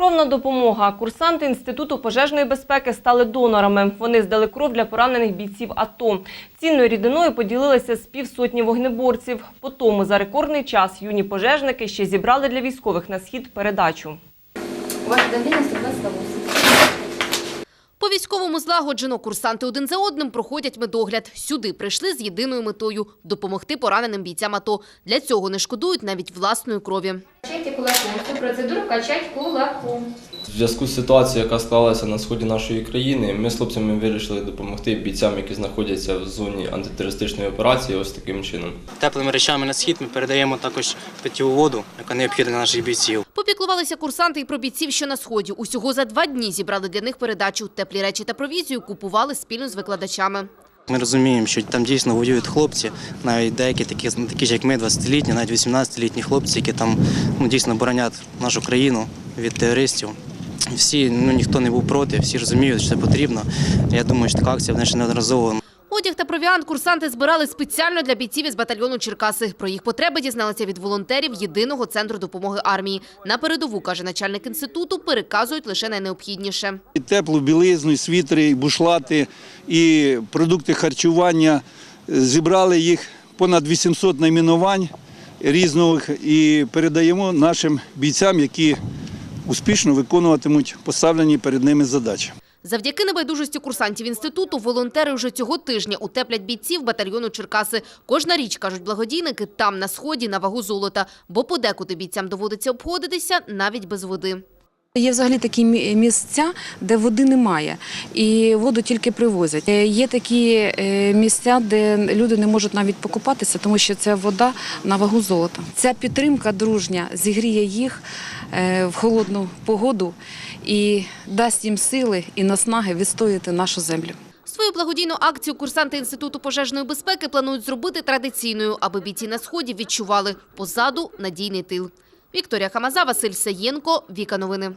Кровна допомога. Курсанти Інституту пожежної безпеки стали донорами. Вони здали кров для поранених бійців АТО. Цінною рідиною поділилися з півсотні вогнеборців. По тому за рекордний час юні пожежники ще зібрали для військових на схід передачу. У вас давление 120 По військовому злагоджено курсанти один за одним проходять медогляд. Сюди прийшли з єдиною метою – допомогти пораненим бійцям АТО. Для цього не шкодують навіть власної крові. Качайте кулаком. Всю процедуру качать кулаком. В зв'язку з ситуацією, яка склалася на сході нашої країни, ми з хлопцями вирішили допомогти бійцям, які знаходяться в зоні антитерористичної операції, ось таким чином. Теплими речами на схід ми передаємо також питтєву воду, яка необхідна для наших бійців. Попіклувалися курсанти і про бійців, що на сході. Усього за два дні зібрали для них передачу. Теплі речі та провізію купували спільно з викладачами. Ми розуміємо, що там дійсно воюють хлопці, навіть деякі такі, такі ж як ми, 20-літні, навіть 18-літні хлопці, які там ну, дійсно боронять нашу країну від терористів. Всі, ну ніхто не був проти, всі розуміють, що це потрібно. Я думаю, що така акція вона ще неодноразово Одяг та провіант курсанти збирали спеціально для бійців із батальйону Черкаси. Про їх потреби дізналися від волонтерів єдиного центру допомоги армії. На передову, каже начальник інституту, переказують лише найнеобхідніше. І теплу білизну, і світри, і бушлати, і продукти харчування. Зібрали їх понад 800 найменувань різних і передаємо нашим бійцям, які успішно виконуватимуть поставлені перед ними задачі. Завдяки небайдужості курсантів інституту волонтери вже цього тижня утеплять бійців батальйону Черкаси. Кожна річ, кажуть благодійники, там на сході на вагу золота, бо подекуди бійцям доводиться обходитися навіть без води. Є взагалі такі мі- місця, де води немає, і воду тільки привозять. Е, Є такі е, місця, де люди не можуть навіть покупатися, тому що це вода на вагу золота. Ця підтримка дружня зігріє їх в холодну погоду і дасть їм сили і наснаги відстояти нашу землю. Свою благодійну акцію курсанти Інституту пожежної безпеки планують зробити традиційною, аби бійці на сході відчували позаду надійний тил. Вікторія Хамаза, Василь Саєнко, Віка Новини.